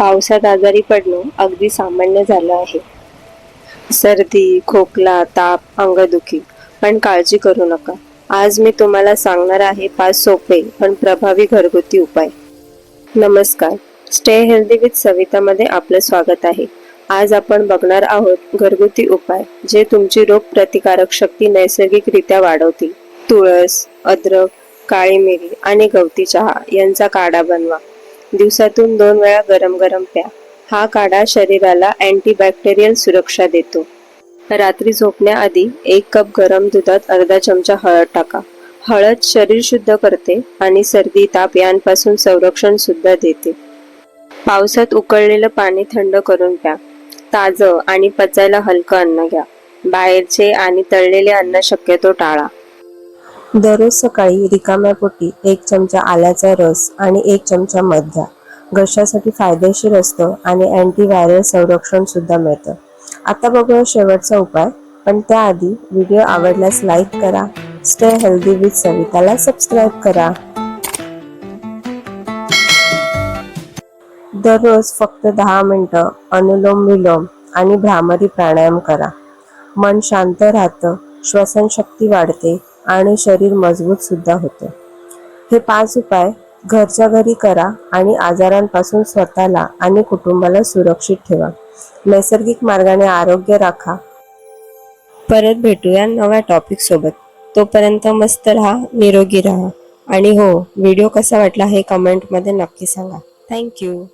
पावसात आजारी पडणं अगदी सामान्य झालं आहे. सर्दी खोकला ताप अंगदुखी. पण काळजी करू नका. आज मी तुम्हाला सांगणार आहे पाच सोपे पण प्रभावी घरगुती उपाय. नमस्कार. स्टे हेल्दी विथ सवितामध्ये आपलं स्वागत आहे. आज आपण बघणार आहोत घरगुती उपाय जे तुमची रोग प्रतिकारक शक्ती नैसर्गिकरित्या वाढवतील. तुळस अद्रक काळी मिरी आणि गवती चहा यांचा काढा बनवा. दिवसातून दोन वेळा गरम गरम प्या. हा काढा शरीराला अँटीबॅक्टेरियल सुरक्षा देतो. रात्री झोपण्याआधी एक कप गरम दुधात अर्धा चमचा हळद टाका. हळद शरीर शुद्ध करते आणि सर्दी ताप यांपासून संरक्षण सुद्धा देते. पावसात उकळलेलं पाणी थंड करून प्या. ताजं आणि पचायला हलकं अन्न घ्या. बाहेरचे आणि तळलेले अन्न शक्यतो टाळा. दररोज सकाळी रिकाम्या पोटी एक चमचा आल्याचा रस आणि एक चमचा मध घ्या घशासाठी फायदेशीर असतं आणि अँटीव्हायरल संरक्षण सुद्धा मिळतं. आता बघूया शेवटचा उपाय. पण त्याआधी व्हिडिओ आवडल्यास लाईक करा. स्टे हेल्दी विथ सविताला सबस्क्राईब करा. दररोज फक्त दहा मिनटं अनुलोम विलोम आणि भ्रामरी प्राणायाम करा. मन शांत राहतं श्वसन शक्ती वाढते आणि शरीर मजबूत सुद्धा होते. हे पाच उपाय घरच्या घरी करा आणि आजारांपासून स्वतःला आणि कुटुंबाला सुरक्षित ठेवा. नैसर्गिक मार्गाने आरोग्य राखा. परत भेटूया नव्या टॉपिक सोबत. तोपर्यंत मस्त राहा निरोगी राहा. आणि हो व्हिडिओ कसा वाटला हे कमेंटमध्ये नक्की सांगा. थँक्यू